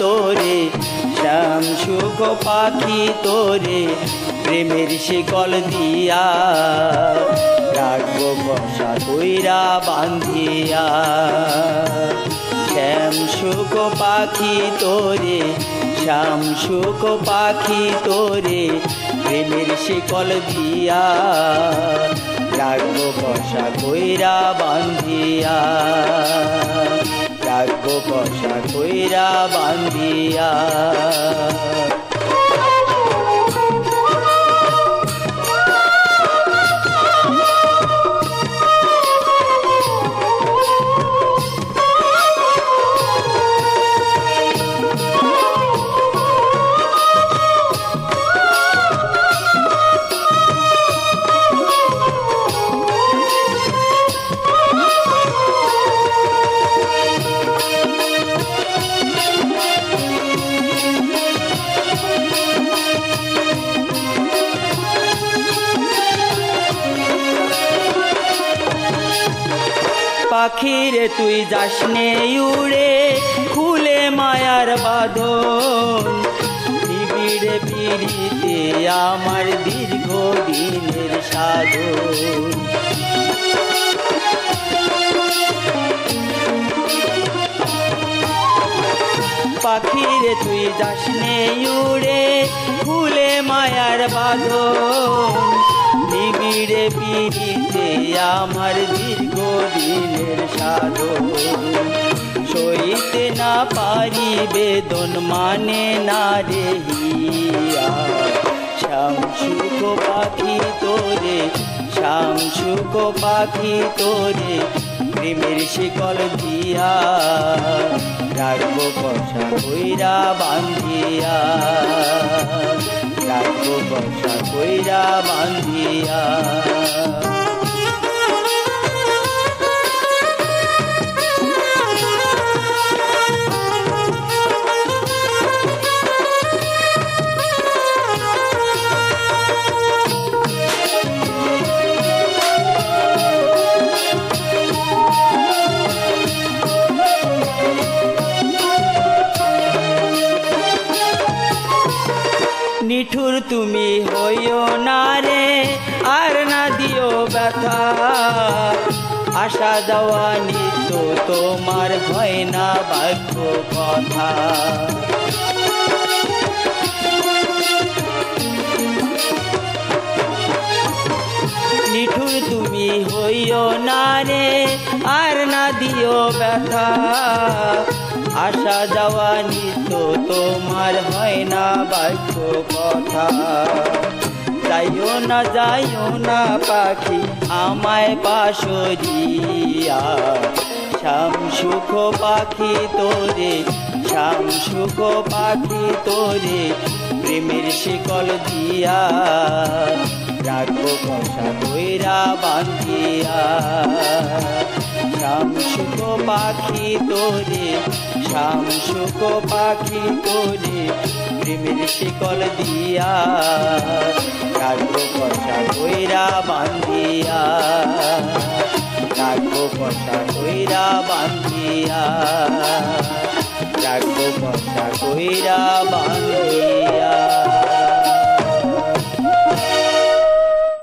তোরে, শ্যাম সুখ পাখি তোরে, প্রেমের শিকল দিয়া রাখব বসা কইরা বান্ধিয়া শ্যাম সুখ পাখি তোরে, শ্যাম সুখ পাখি তোরে, প্রেমের শিকল দিয়া রাখব বসা কইরা বান্ধিয়া রাখব বসা কইরা বান্ধিয়া। পাখিরে তুই যাস নে উড়ে খুলে মায়ার বাঁধন। নিবিড়ে পিড়িতে আমার দীর্ঘ দিনের সাধন। পাখিরে তুই যাস উড়ে, ফুলে মায়ার বাঁধন। নিবিড়ে পিড়িতে আমার দীর্ঘ দিনের সাধন সইতে না পারি বেদন মানে না রে হিয়া। শ্যাম সুখ পাখি তোরে, শ্যাম সুখ পাখি তোরে, প্রেমের শিকল দিয়া। রাখব বসা কইরা বান্ধিয়া। রাখব বসা কইরা বান্ধিয়া। নিঠুর তুমি হইও না রে, আর না দিও ব্যথা। আশা দেওয়া নিত্য তোমার হয় না বাক্য কথা। নিঠুর তুমি হইও না রে, আর না দিও ব্যথা। আসা যাওয়া নিত্য তোমার হয় না বাক্য কথা। যাইও না যাইও না পাখি, আমায় পাশরিয়া শ্যাম সুখ পাখি তোরে, শ্যাম সুখ পাখি তোরে, প্রেমের শিকল দিয়া। রাখব কষা কইরা বান্ধিয়া শ্যাম সুখ পাখি তোরে শ্যাম সুখ পাখি তোরে প্রেমের শিকল দিয়া। রাখব কষা কইরা বান্ধিয়া রাখব কষা কইরা বান্ধিয়া রাখব কষা কইরা বান্ধিয়া